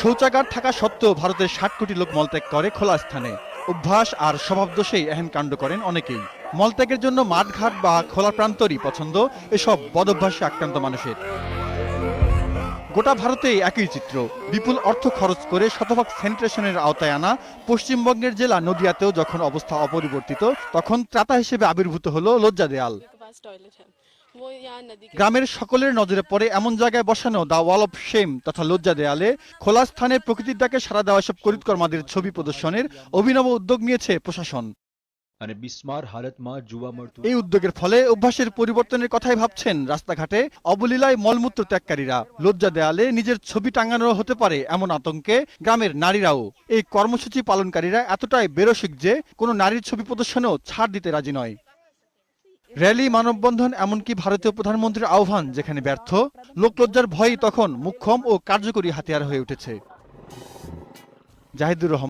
শৌচাগার থাকা সত্ত্বেও ভারতের ষাট কোটি লোক মলত্যাগ করে খোলা স্থানে। অভ্যাস আর স্বভাব দোষেই এহেন কাণ্ড করেন অনেকেই। মলত্যাগের জন্য মাঠঘাট বা খোলা প্রান্তরই পছন্দ এসব বদভ্যাসে আক্রান্ত মানুষের। গোটা ভারতে একই চিত্র। বিপুল অর্থ খরচ করে শতভাগ সেন্ট্রেশনের আওতায় আনা পশ্চিমবঙ্গের জেলা নদিয়াতেও যখন অবস্থা অপরিবর্তিত তখন ত্রাতা হিসেবে আবির্ভূত হলো লজ্জা দেয়াল। গ্রামের সকলের নজরে পড়ে এমন জায়গায় বসানো দা ওয়াল অফ শেম তথা লজ্জা দেয়ালে। খোলা স্থানে প্রকৃতির ডাকে সারা দেওয়া সব করিতকর্মাদের ছবি প্রদর্শনের অভিনব উদ্যোগ নিয়েছে প্রশাসন। এই উদ্যোগের ফলে অভ্যাসের পরিবর্তনের কথাই ভাবছেন রাস্তাঘাটে অবলীলায় মলমূত্র ত্যাগকারীরা। লজ্জা দেয়ালে নিজের ছবি টাঙানো হতে পারে এমন আতঙ্কে গ্রামের নারীরাও। এই কর্মসূচি পালনকারীরা এতটাই বেরসিক যে কোনো নারীর ছবি প্রদর্শনেও ছাড় দিতে রাজি নয়। র্যালি, মানববন্ধন, এমনকি ভারতীয় প্রধানমন্ত্রীর আহ্বান, যেখানে ব্যর্থ, লোকলজ্জার ভয় তখন মুখ্যম ও কার্যকরী হাতিয়ার হয়ে উঠেছে। জাহিদুর রহমান।